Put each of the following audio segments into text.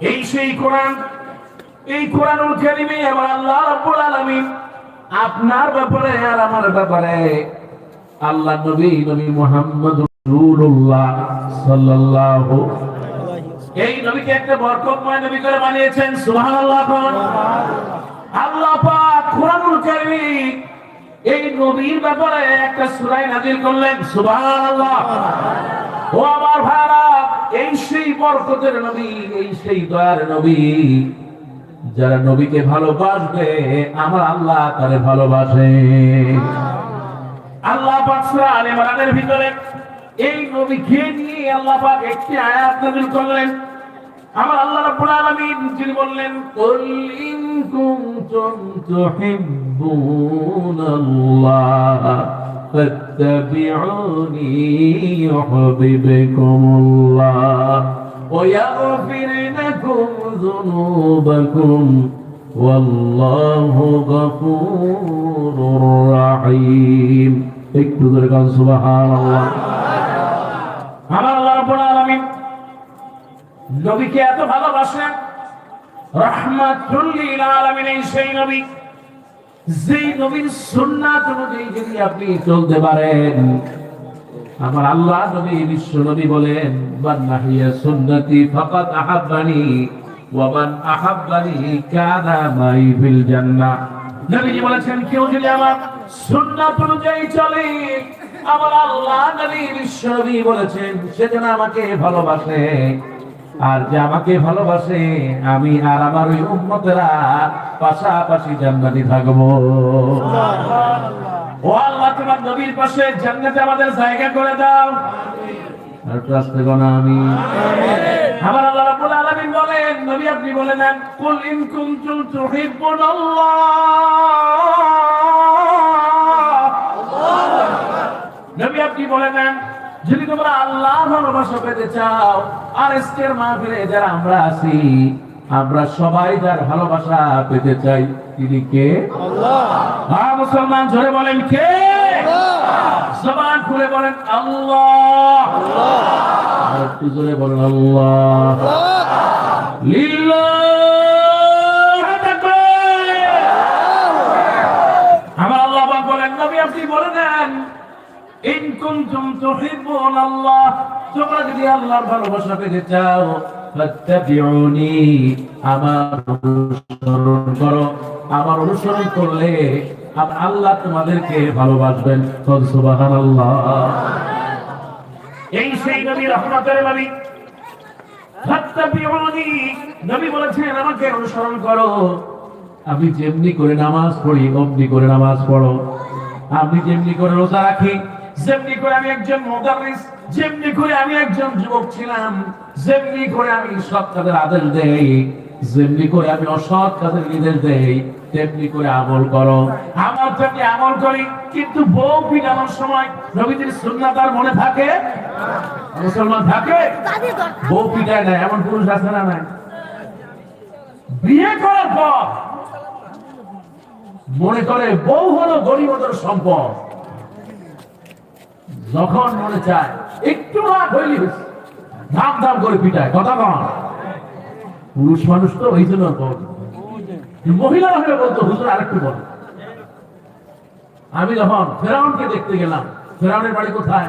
এই সেই কোরআন, এই কোরআনুল কারিমে আমার আল্লাহ রাব্বুল আলামিন আপনার ব্যাপারে আর আমার ব্যাপারে আল্লাহ নবী নবী মুহাম্মদ রাসূলুল্লাহ সাল্লাল্লাহু এই নবীকে একটা বরকতময় নবী করে বানিয়েছেন, সুবহানাল্লাহ আল্লাহ পাক কোরআনুল কারীম এই নবীর ব্যাপারে একটা সূরা নাযিল করলেন, সুবহানাল্লাহ। ও আমার ভাইরা এই সেই বরকতের নবী, এই সেই দয়ার নবী। যারা নবীকে ভালোবাসবে, আমার আল্লাহ তারে ভালোবাসে। আল্লাহ পাক ভিতরে এই নবীকে নিয়ে আল্লাহ পাক একটি আয়াত নাযিল করলেন। আমার আল্লাহ রাব্বুল আলামিন, যিনি বললেন, কুল ইন কুনতুম তুহিব্বুনাল্লাহ। ফাত্তাবিউনি ইউহিব্বুকুমুল্লাহ ويغفر لكم ذنوبكم والله غفور رحيم একটু ধরে কান সুবহানাল্লাহ আমার আল্লাহ রাব্বুল আলামিন নবীকে এত ভালোবাসেন রহমাতুল লিল আলামিন এই সেই নবী যেই নবীর সুন্নাত অনুযায়ী যদি আপনি চলতে পারেন, আমার আল্লাহ নবী, বিশ্ব নবী বলেন সুন্নতি আহাব্বানি আহাব্বানি মাই ফিল নবীজি বলেছেন, কেউ যদি আমার সুন্নাত অনুযায়ী চলে, আমার আল্লাহ নবী, বিশ্ব নবী বলেছেন, সে যেন আমাকে ভালোবাসে। আর যে আমাকে ভালোবাসে আমি আর আমার ওই উম্মতেরা পাশাপাশি জান্নাতি থাকব। ও আল্লাহ তোমার নবীর পাশে জান্নাতে আমাদের জায়গা করে দাও। আর একটু আসতে গোনা আমি। আমার আল্লাহ রাব্বুল আলামিন বলেন নবী আপনি বলে নেন কুল ইন কুনতুম তুহিব্বুনাল্লাহ। নবী আপনি বলে নেন যদি তোমরা আল্লাহ ভালোবাসা পেতে চাও আর আজকের মাহফিলে যারা আমরা আছি আমরা সবাই যার ভালোবাসা পেতে চাই তিনি কে? হ্যাঁ মুসলমান জোরে বলেন কে? জবান খুলে বলেন আল্লাহ। আর একটু জোরে বলেন আল্লাহ। আমার আল্লাহ বলেন নবী আপনি বলে দেন আল্লাহ, তোমরা যদি আল্লাহর ভালোবাসা পেতে চাও, ফাত্তাবিউনি, আমার অনুসরণ করো। আমার অনুসরণ করলে আল্লাহ তোমাদেরকে ভালোবাসবেন। সুবহানাল্লাহ। এই সেই নবী রহমতের নবী। ফাত্তাবিউনি, নবী বলেছেন, আমাকে অনুসরণ করো। আমি যেমনি করে নামাজ পড়ি, অমনি করে নামাজ পড়ো। আমি যেমনি করে রোজা রাখি যেমনি করে আমি একজন মোদারিস যেমনি করে আমি একজন যুবক ছিলাম যেমনি করে আমি সৎ কাজের আদেশ দেই যেমনি করে আমি অসৎ কাজের নির্দেশ দেই তেমনি করে আমল করো। আমার তেমনি আমল করি কিন্তু বউ পিটানোর সময় নবীদের সুন্নাত আর মনে থাকে? মুসলমান থাকে? বউ পিটায় না এমন পুরুষ আছে না নাই? বিয়ে করার পর মনে করে বউ হলো গরিবদের সম্পদ। যখন মনে চায়, একটু রাগ হইলি ধাম ধাম করে পিটায়, কথা কন। পুরুষ মানুষ তো ওই জন্য মহিলা হলে বলতো, হুজুর, আরেকটু বল আমি যখন ফেরাউনকে দেখতে গেলাম, ফেরাউনের বাড়ি কোথায়?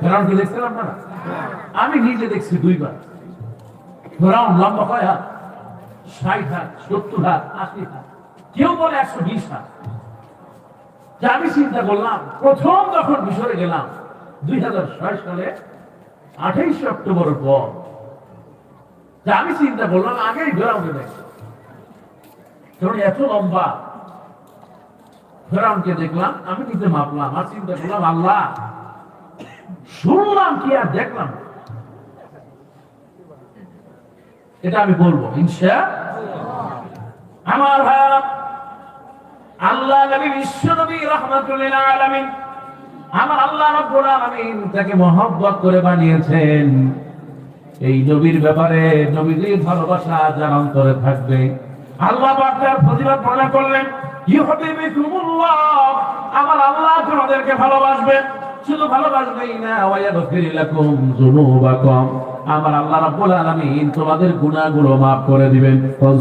ফেরাউনকে দেখছিলাম না আমি নিজে দেখছি দুইবার। ফেরাউন লম্বা কয় হাত? ষাট হাত, সত্তর হাত, আশি হাত। কেউ বলে একশো বিশ হাত। তা আমি চিন্তা করলাম, প্রথম যখন মিশরে গেলাম, দুই হাজার ছয় সালে, আঠাইশে অক্টোবরের পর তা আমি চিন্তা করলাম, আগেই ফেরাউনকে দেখ কারণ এত লম্বা ফেরাউনকে দেখলাম, আমি নিজে মাপলাম আর চিন্তা করলাম, আল্লাহ, শুনলাম কি আর দেখলাম? এটা আমি বলব, ইনশা আমার ভাইয়ারা আল্লাহ নবী, বিশ্ব নবী, রহমাতুল্লিল আলামিন। আমার আল্লাহ রাব্বুল আলামিন তাকে মহব্বত করে বানিয়েছেন। এই নবীর ব্যাপারে নবীদের ভালোবাসা যার অন্তরে থাকবে। আল্লাহ পাক ফজিলত বর্ণনা করলেন, ইউহিব্বুকুমুল্লাহ আমার আল্লাহ তোমাদেরকে ভালোবাসবে। শুধু ভালোবাসবেই না ওয়ায়াগফির লাকুম যুনুবাকুম। আমার আল্লাহ রাব্বুল আলামিন তোমাদের গুনাহগুলো maaf করে দিবেন।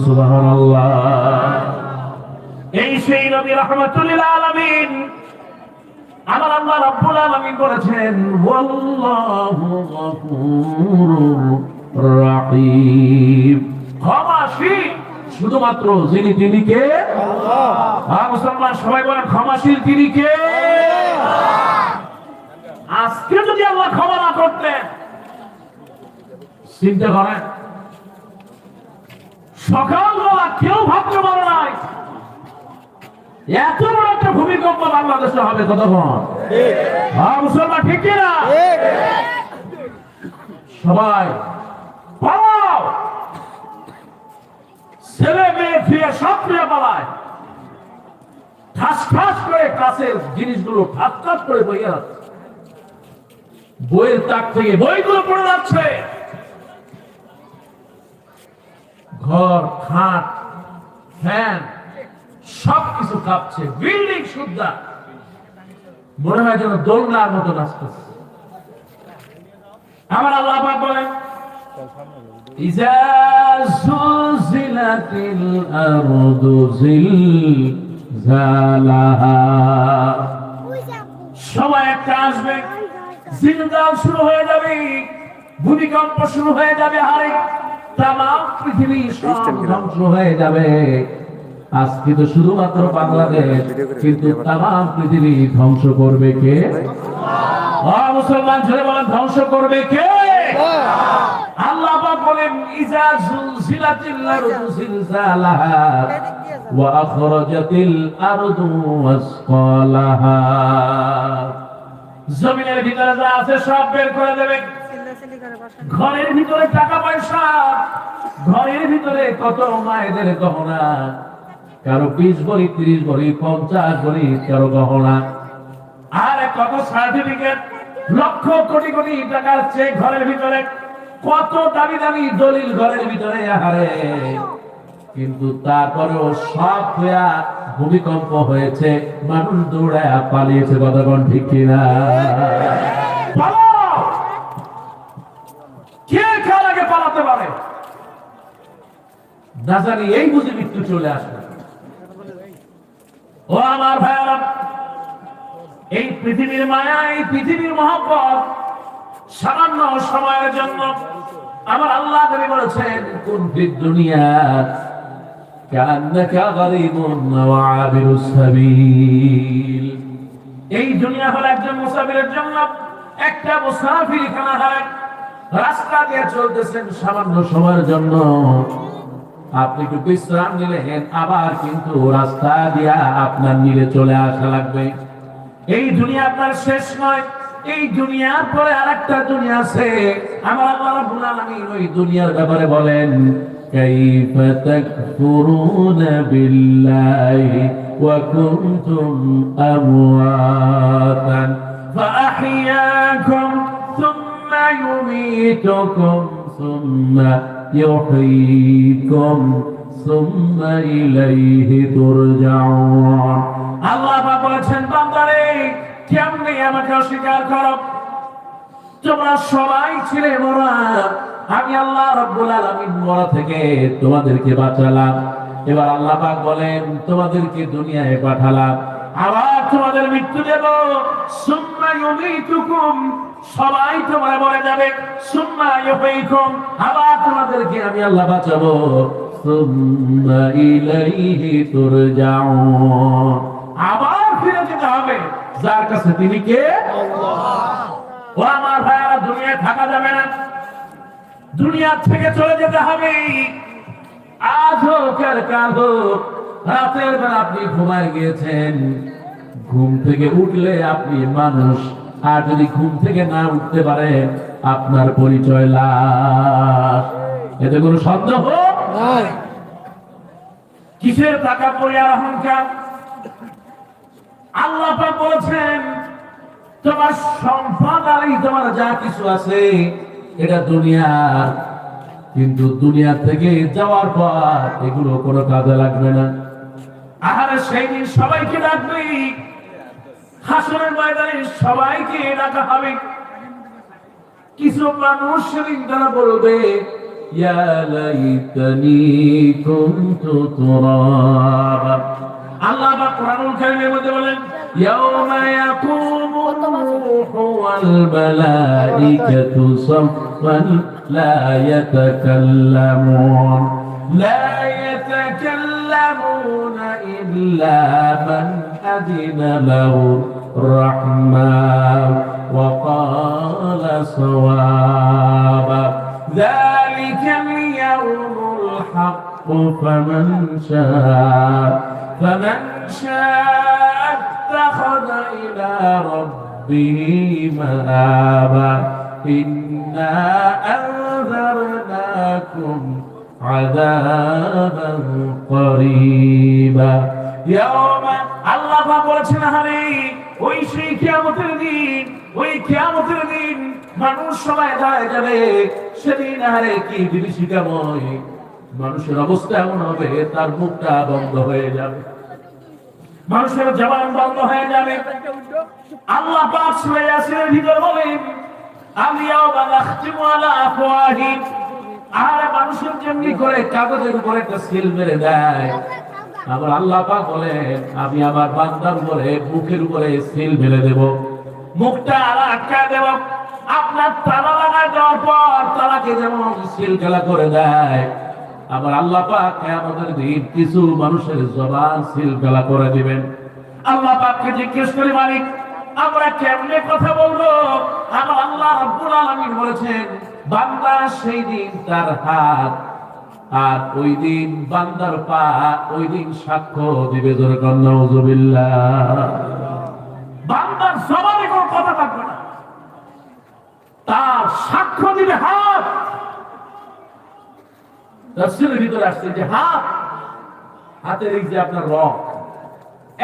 সুবহানাল্লাহ। এই সেই নবী রাহমাতুল লিল আলামিন আমার আল্লাহ রাব্বুল আলামিন বলেছেন ওয়াল্লাহু গফুরুর রাহিম। ক্ষমাশীল শুধুমাত্র যিনি তিনি কে? মুসলমান সবাই বলেন ক্ষমাশীল তিনি কে? আজকে যদি আল্লাহ ক্ষমা না করতেন চিন্তা করেন সকালবেলা কেউ ভাবতে পারে নাই এত বড় একটা ভূমিকম্প বাংলাদেশে হবে কতক্ষণ? হ্যাঁ মুসলমান ঠিক না সবাই পালাও! ছেলে মেয়ে ফিরে সব ফিরে পালায়। ঠাস ঠাস করে কাছের জিনিসগুলো ঠাস ঠাস করে বইয়ে যাচ্ছে। বইয়ের তাক থেকে বইগুলো পড়ে যাচ্ছে। ঘর খাট ফ্যান সব কিছু কাঁপছে। বিল্ডিং সুদ্ধা মনে হয় যেন দোলনার মতো নাচতেছে। আমার আল্লাহ পাক বলেন সময় একটা আসবে। জিন্দাল শুরু হয়ে যাবে। ভূমিকম্প শুরু হয়ে যাবে হারে তাম পৃথিবী সব ধ্বংস হয়ে যাবে। আজকে তো শুধুমাত্র বাংলাদেশ, কিন্তু তাম পৃথিবী ধ্বংস করবে কে? মুসলমান ছেলে বলেন, ধ্বংস করবে কে? আল্লাহ বলেন জমিনের ভিতরে যা আছে সব বের করে দেবে। ঘরের ভিতরে টাকা পয়সা, ঘরের ভিতরে কত মায়েদের গহনা কারও বিশ ভরি ত্রিশ ভরি পঞ্চাশ ভরি কারও গহনা। আর কত সার্টিফিকেট লক্ষ কোটি কোটি টাকার চেক ঘরের ভিতরে। কত দামি দামি দলিল ঘরের ভিতরে, আহারে। কিন্তু তারপরেও সব হইয়া ভূমিকম্প হয়েছে, মানুষ দৌড়ায় পালিয়েছে কতক্ষণ ঠিক কিনা? কে কার আগে পালাতে পারে? না জানি, এই বুঝে মৃত্যু চলে আসবে। ও আমার ভাইয়ারা এই পৃথিবীর মায়া এই পৃথিবীর মহব্বত সামান্য সময়ের জন্য আমার আল্লাহ নবী বলেছেন কোন ফিদ দুনিয়া كأنك غريب وعابر السبيل এই দুনিয়া হলো একজন মুসাফিরের জন্য একটা মুসাফির খানা হয় রাস্তা দিয়ে চলতেছেন সামান্য সময়ের জন্য আপনি একটু বিশ্রাম নিলেন আবার কিন্তু রাস্তা দিয়া আপনার নিলে চলে আসা লাগবে এই দুনিয়া আপনার শেষ নয় এই দুনিয়ার পরে আরেকটা দুনিয়া আছে আমার আল্লাহ রাব্বুল আলামিন ওই দুনিয়ার ব্যাপারে বলেন كيف تكفرون بالله وكنتم أمواتا فأحياكم ثم يميتكم ثم يحييكم ثم إليه ترجعون আল্লাহ পাক বলেছেন বান্দারে কেমনে আমাকে অস্বীকার করো তোমরা সবাই ছিলে মরা আমি আল্লাহ রব্বুল আলামিন মরা থেকে তোমাদেরকে বাঁচালাম এবার আল্লাহ পাক বলেন তোমাদেরকে দুনিয়ায় পাঠালাম আবার তোমাদের মৃত্যু দেব। সুম্মা ইউমিতুকুম। সবাই তোমরা মরে যাবে। সুম্মা ইউহিকুম আবার তোমাদেরকে আমি আল্লাহ বাঁচাবো। সুম্মা ইলাইহি তুরজাউন। আবার ফিরে যেতে হবে। যার কাছে তিনি কে? ও আমার ভাইয়ারা দুনিয়ায় থাকা যাবে না। দুনিয়া থেকে চলে যেতে হবে। আজ হোক আর কাল হোক রাতের বেলা আপনি ঘুমায় গিয়েছেন ঘুম থেকে উঠলে আপনি মানুষ আর যদি ঘুম থেকে না উঠতে পারে আপনার পরিচয় লাশ। এতে কোনো সন্দেহ? কিসের টাকা পড়ে আর অহংকার আল্লাহ বলেছেন তোমার সম্পদ আর তোমার যা কিছু আছে এটা দুনিয়ার কিন্তু দুনিয়া থেকে যাওয়ার পর এগুলো কোনো কাজে লাগবে না। আহারে সেই দিন সবাইকে ডাকবে হাসনের ময়দানে সবাইকে ডাকা হবে কিছু মানুষ সেদিন তারা বলবে ইয়া লাইতানি কুনতু তুরাবা আল্লাহ পাক কোরআনুল কারীমের মধ্যে বলেন ইয়াউমা ইয়াকুমুর রূহু ওয়াল মালাইকাতু সাফফান লা ইয়াতাকাল্লামুন لا يتكلمون إلا من أذن له الرحمن وقال صوابا. ذلك اليوم الحق فمن شاء. فمن شاء اتخذ إلى ربه مآبا. إنا عذابا قريبا يوم আল্লাহ পাক বলেছেন আরে ওই সেই কিয়ামতের দিন ওই কিয়ামতের দিন মানুষ সবাই দাঁড়ায় যাবে সেদিন আরে কি বিভীষিকাময় মানুষের অবস্থা এমন হবে তার মুখটা বন্ধ হয়ে যাবে মানুষের জবান বন্ধ হয়ে যাবে আল্লাহ পাক সূরা ইয়াসিনের ভিতর বলেন আলিয়াও বালাখতিমু আলা আফওয়াহিম আর মানুষের যেমনি করে কাগজের উপরে একটা সিল মেরে দেয়। আবার আল্লাহ পাক বলেন, আমি আমার বান্দার উপরে মুখের উপরে সিল মেরে দেব। মুখটা আলা আটকা দেব। আপনার তালা লাগায় দেওয়ার পর তালাকে যেমন সিল খেলা করে দেয়। আবার আল্লাহ পাক আমাদের দিন কিছু মানুষের জবান সিল খেলা করে দিবেন। আল্লাহ পাককে জিজ্ঞেস করি, মালিক, আমরা কেমনে কথা বলব? আমার আল্লাহ রাব্বুল আলামিন বলেছেন বান্দা সেই দিন তার হাত, আর ওই দিন বান্দার পা, ওই দিন সাক্ষ্য দিবে জোরে কন্যা বান্দার জবানে কোনো কথা থাকবে না। তার সাক্ষ্য দিবে হাত। তফসিলের ভিতরে আসছে যে হাত, হাতের এই যে আপনার রক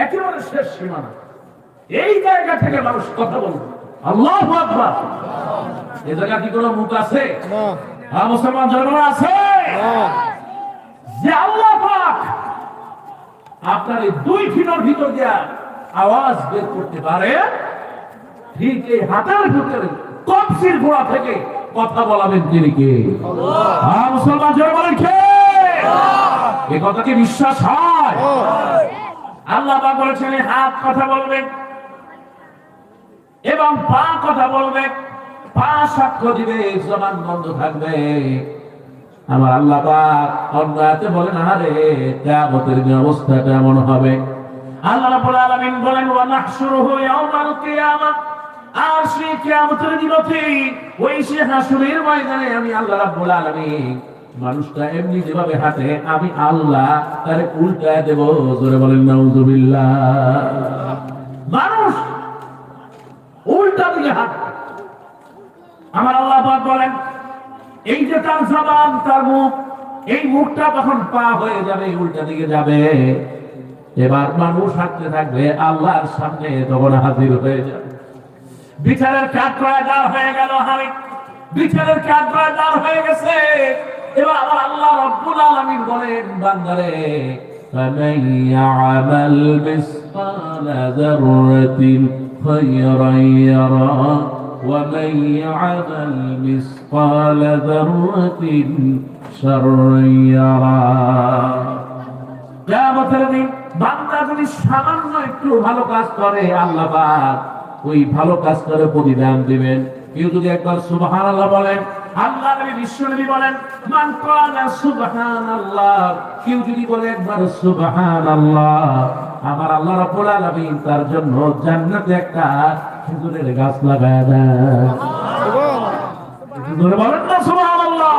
একেবারে শেষ সীমানা। এই জায়গা থেকে মানুষ কথা বলবে। আল্লাহ আকবার। এ জায়গা কি কোনো মুখ আছে? হ্যাঁ মুসলমান ধর্ম আছে? যে আল্লাহ পাক আপনার এই দুই ফিনোর ভিতর দিয়া আওয়াজ বের করতে পারে ঠিক এই হাতের ভিতরে কপসির গোড়া থেকে কথা বলাবেন তিনি কে? হ্যাঁ মুসলমান বলেন কে? এ কথা কি বিশ্বাস হয়? আল্লাহ। পাক বলেছেন হাত কথা বলবে এবং পা কথা বলবে, পা সাক্ষ্য দিবে, জবান বন্ধ থাকবে। আমার আল্লাহ পাক অন্য আয়াতে বলেন আরে দিন অবস্থাটা হবে? আল্লাহ বলেন ওই সে আমি আল্লাহ মানুষটা এমনি যেভাবে আমি আল্লাহ তারে উল্টায় দেব। বলেন মানুষ উল্টা দিকে হাঁটবে আমার আল্লাহ পাক বলেন এই যে তার জবান তার মুখ এই মুখটা তখন পা হয়ে যাবে উল্টা দিকে যাবে এবার মানুষ হাঁটতে থাকবে আল্লাহর সামনে তখন হাজির হয়ে যাবে বিচারের কাঠগড়ায় দাঁড় হয়ে গেল আমি বিচারের কাঠগড়ায় দাঁড় হয়ে গেছে এবার আবার আল্লাহ রব্বুল আলামিন বলেন বান্দারে فمن يعمل مثقال ذرة خيرا يرى ومن يعمل مثقال ذرة شرا يرى কিয়ামতের দিন বান্দা যদি সামান্য একটু ভালো কাজ করে আল্লাহ পাক ওই ভালো কাজ করে প্রতিদান দিবেন কেউ যদি একবার সুবহানাল্লাহ বলেন আল্লাহ বলেন কেউ যদি আমার আল্লাহ রাব্বুল তার জন্য জান্নাতে একটা খেজুরের গাছ লাগায় বলেন না, সুবহানাল্লাহ।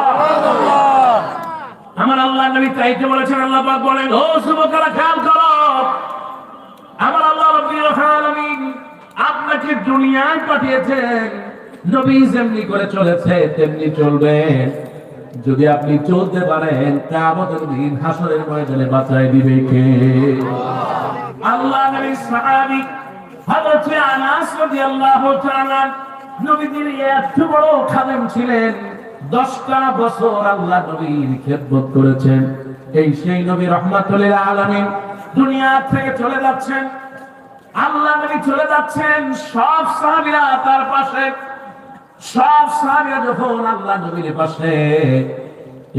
আমার আল্লাহ নবী তাইতে বলেছেন, আল্লাহ পাক বলেন, ও যুবকেরা খেয়াল করো। আমার আল্লাহ রাব্বুল আলামিন আপনাকে দুনিয়ায় পাঠিয়েছেন। নবী যেমনি করে চলেছে, তেমনি চলবেন যদি আপনি চলতে পারেন, কিয়ামতের দিন হাসরের ময়দানে বাঁচাই দিবে কে? আল্লাহ নবী হযরত আনাস রাদিয়াল্লাহু তাআলা এত বড় খাদেম ছিলেন, দশটা বছর আল্লাহ নবীর খেদমত করেছেন। এই সেই নবী রহমাতুল্লিল আলামিন দুনিয়া থেকে চলে যাচ্ছেন। আল্লাহ নবী চলে যাচ্ছেন, সব সাহাবীরা তার পাশে সব সাহাবিরা যখন আল্লাহ নবীর পাশে,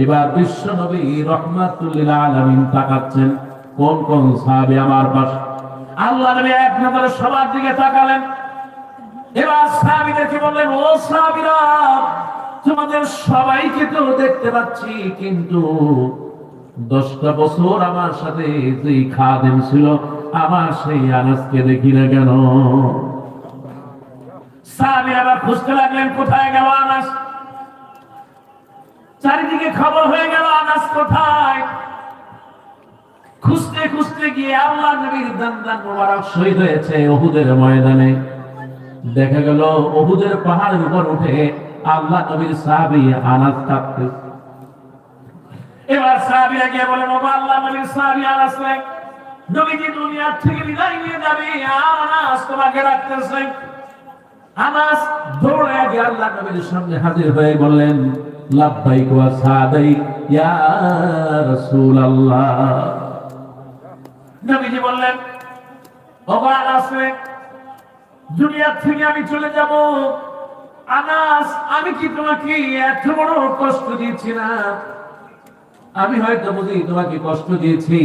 এবার বিশ্ব নবী রহমাতুল্লিল আলামিন তাকাচ্ছেন, কোন কোন সাহাবী আমার পাশে? আল্লাহ নবী এক নজরে সবার দিকে তাকালেন। এবার সাহাবীদেরকে বললেন? ও সাহাবীরা, তোমাদের সবাইকে তো দেখতে পাচ্ছি, কিন্তু দশটা বছর আমার সাথে যেই খাদেম ছিল, আমার সেই আনাজকে দেখি না কেন? খুঁজতে লাগলেন, কোথায় গেল আনাস? চারিদিকে খবর হয়ে গেল, আনাস কোথায়? খুঁজতে খুঁজতে গিয়ে আল্লাহ নবীর মোবারক শহীদ হয়েছে ময়দানে। দেখা গেল ওহুদের পাহাড়ের উপর উঠে আল্লাহ নবীর সাহাবী আনাস থাকতে এবার সাহাবীরা গিয়ে বলে বাবা আল্লাহ নবীর সাহাবী আনাস নবীজি দুনিয়ার থেকে বিদায় নিয়ে যাবে আর আনাস তোমাকে রাখতেছে আনাস দৌড়ে গিয়ে আল্লাহ নবীর সামনে হাজির হয়ে বললেন, লাব্বাইক ওয়া সাদাইক, ইয়া রাসূলুল্লাহ। নবীজি বললেন ওগো আনাস দুনিয়া থেকে আমি চলে যাব। আনাস, আমি কি তোমাকে এত বড় কষ্ট দিয়েছি না? আমি হয়তো বুঝি তোমাকে কষ্ট দিয়েছি।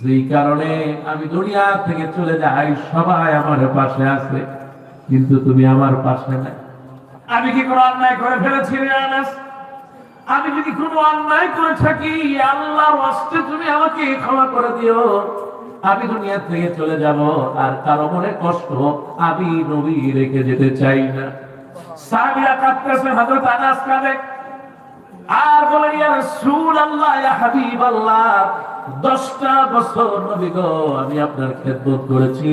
যেই কারণে আমি দুনিয়া থেকে চলে যাই, সবাই আমার পাশে আছে। কিন্তু তুমি আমার পাশে নাই। আমি কি কোনো অন্যায় করে ফেলেছি আনাস? আমি যদি কোনো অন্যায় করে থাকি, আল্লাহর ওয়াস্তে তুমি আমাকে ক্ষমা করে দিও। আমি দুনিয়া থেকে চলে যাব, আর কারও মনে কষ্ট আমি নবী রেখে যেতে চাই না। সাহাবীরা কাঁদতেছে, হযরত আনাস কাঁদে। আর বলে, ইয়া রাসূলুল্লাহ, ইয়া হাবিবাল্লাহ 10টা বছর নবী গো, আমি আপনার খেদমত করেছি।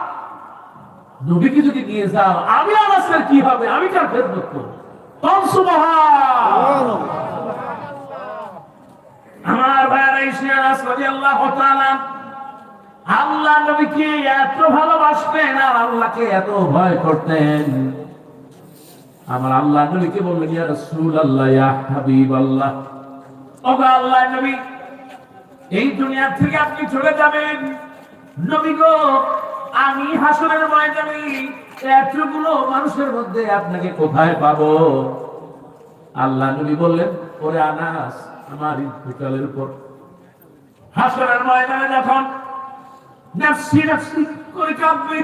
নবীকে যদি নিয়ে যাও। আমি কি হবে? আমি কার করব? আমার আনাস রাদিয়াল্লাহু আল্লাহ নবীকে এত ভালোবাসতেন আর আল্লাহকে এত ভয় করতেন। আমার আল্লাহ নবীকে বললেন, ইয়া রাসূলুল্লাহ, ইয়া হাবিবাল্লাহ। ওগো আল্লাহ নবী, এই দুনিয়া থেকে আপনি চলে যাবেন। নবী গো আমি হাসরের ময়দানে এতগুলো মানুষের মধ্যে আপনাকে কোথায় পাবো? আল্লাহ নবী বললেন, ওরে আনাস, আমার ইন্তেকালের উপর হাসরের ময়দানে যখন নাফসি নাফসি করে কাঁদবে,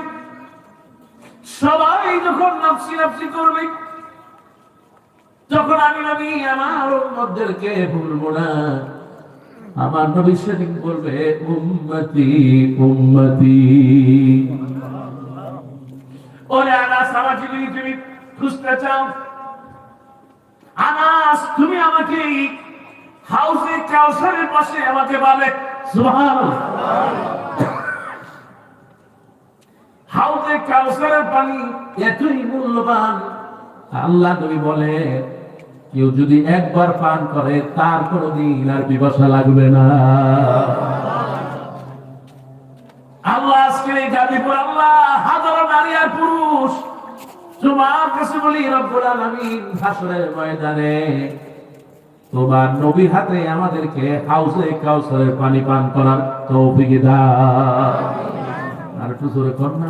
সবাই যখন নাফসি নাফসি করবে যখন আমি নবী আমার উম্মতদেরকে ভুলবো না। আমার নবী বলবে, উম্মতি উম্মতি। ওরে আনাস, আমার যদি তুমি খুঁজতে চাও? আনাস, তুমি আমাকে হাউসে কাউসারের পাশে আমাকে পাবে। সুবহানাল্লাহ। হাউজে কাউসারের পানি এতই মূল্যবান। আল্লাহ নবী বলে কেউ যদি একবার পান করে তার কোনদিন আর বিবাসা লাগবে না। আল্লাহ আজকে এই গাজীপুর আল্লাহ হাজারো নারী আর পুরুষ তোমার কাছে বলি রব্বুল আলামিন হাসরের ময়দানে তোমার নবীর হাতে আমাদেরকে হাউসে কাউসারের পানি পান করার তৌফিক দাও। আর একটু জোরে কর না।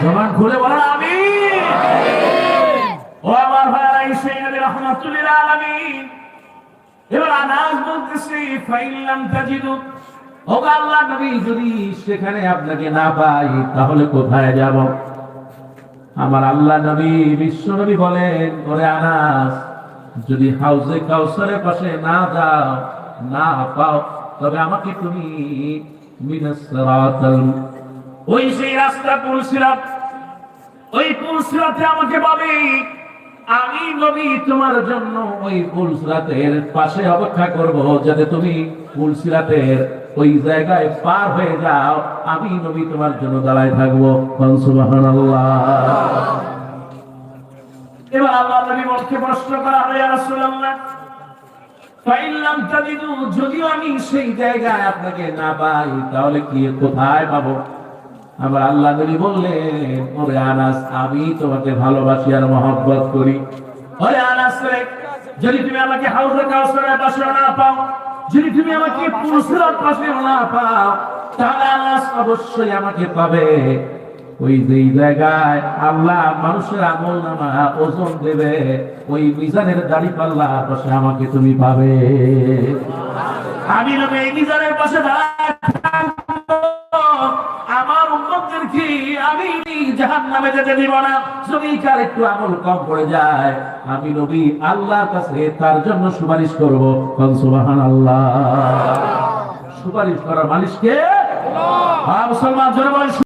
জবান খুলে বলেন আমি ও আমার যদি সেখানে আপনাকে না পাই, তাহলে কোথায় যাব? আমার আল্লাহ নবী, বিশ্ব নবী বলেন আনাস, যদি হাউসে কাউসারের পাশে না যাও, না পাও, তবে আমাকে তুমি ওই সেই রাস্তা পুলসিরাত ওই পুলসিরাতে আমাকে পাবে। আমি নবী তোমার জন্য ওই পুলসিরাতের পাশে অপেক্ষা করব যাতে তুমি পুলসিরাতের ওই জায়গায় পার হয়ে যাও। আমি নবী তোমার জন্য দাঁড়ায় থাকব। এবার আল্লাহ নবী বলকে প্রশ্ন করা হয় রাসূলুল্লাহ ফাইল্লাম তাজিদু, যদিও আমি সেই জায়গায় আপনাকে না পাই, তাহলে কি কোথায় পাবো? আবার আল্লাহ নবী বললেন, ওরে আনাস, আমি তোমাকে ভালোবাসি আর মহব্বত করি। ওরে আনাস রে, যদি তুমি আমাকে হাউজে কাউসারের পাশে না পাও, যদি তুমি আমাকে পুরুষের পাশে না পাও, তাহলে আনাস অবশ্যই আমাকে পাবে। ওই যেই জায়গায় আল্লাহ মানুষের আমল নামা ওজন দেবে, ওই মিজানের দাড়ি পাল্লা পাশে আমাকে তুমি পাবে। আমি এই মিজানের পাশে। আমার উম্মতদেরকে আমি জাহান্নামে যেতে দিব না। যদি কার একটু আমল কম পড়ে যায়। আমি নবী আল্লাহর কাছে তার জন্য সুপারিশ করব। কোন সুবহানাল্লাহ। সুপারিশ করার মানুষকে মুসলমান জনগণ